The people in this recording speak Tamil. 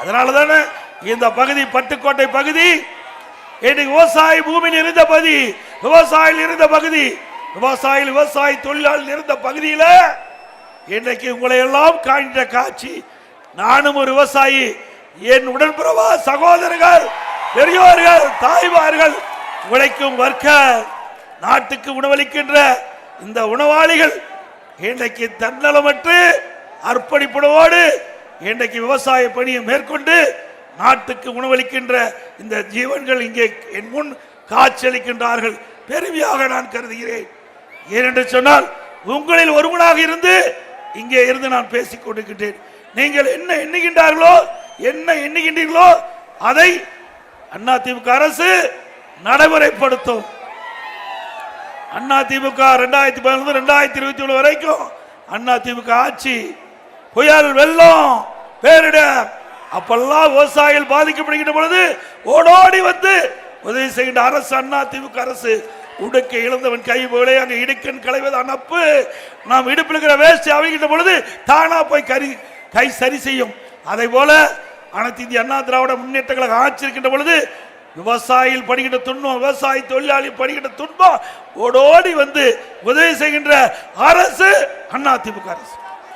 அதனால தானே இந்த பகுதி பட்டுக்கோட்டை பகுதி இன்னைக்கு விவசாய பூமியில் இருந்த பகுதி விவசாயிகள் இருந்த பகுதி விவசாயிகள் விவசாய தொழிலாளர் இருந்த பகுதியில் இன்னைக்கு உங்களை எல்லாம் காண்கிற காட்சி நானும் ஒரு விவசாயி என் உடன்பிறவா சகோதரர்கள் பெரியோர்கள் தாய்மார்கள் உழைக்கும் வர்க்க நாட்டுக்கு உணவளிக்கின்ற இந்த உணவாளிகள் இன்றைக்கு தன்னலமற்று அர்ப்பணிப்புணவோடு இன்றைக்கு விவசாய பணியை மேற்கொண்டு நாட்டுக்கு உணவளிக்கின்ற இந்த ஜீவன்கள் இங்கே என் முன் காட்சியளிக்கின்றார்கள். பெருமையாக நான் கருதுகிறேன். ஏனென்று சொன்னால் உங்களில் ஒருவனாக இருந்து இங்கே இருந்து நான் பேசிக் கொண்டிருக்கின்றேன். நீங்கள் என்ன எண்ணுகின்றார்களோ என்ன எண்ணுகின்றீர்களோ அதை அதிமுக அரசு நடைமுறைப்படுத்தும். அண்ணா ரெண்டாயிரத்தி பதினொன்று ரெண்டாயிரத்தி இருபத்தி ஏழு வரைக்கும் அண்ணா ஆட்சி புயல் வெள்ளம் பேரிடர் அப்பெல்லாம் விவசாயிகள் பாதிக்கப்படுகின்ற பொழுது ஓடோடி வந்து உதவி செய்கின்ற அரசு அண்ணா திமுக அரசு. உடுக்க இழந்தவன் கை போலே அங்க இடுக்கன் களைவது அனப்பு. நாம் இடுப்பில் இருக்கிற வேஸ்ட் அவங்கிட்ட பொழுது தானா போய் கரி கை சரி செய்யும். அதே போல அனைத்து இந்திய அண்ணா திராவிட முன்னேற்ற கழக ஆட்சி இருக்கின்ற பொழுது விவசாயிகள் படுகின்ற துன்பம் விவசாய தொழிலாளி படுகின்ற துன்பம் ஓடோடி வந்து உதவி செய்கின்ற அரசு அண்ணா திமுக அரசு.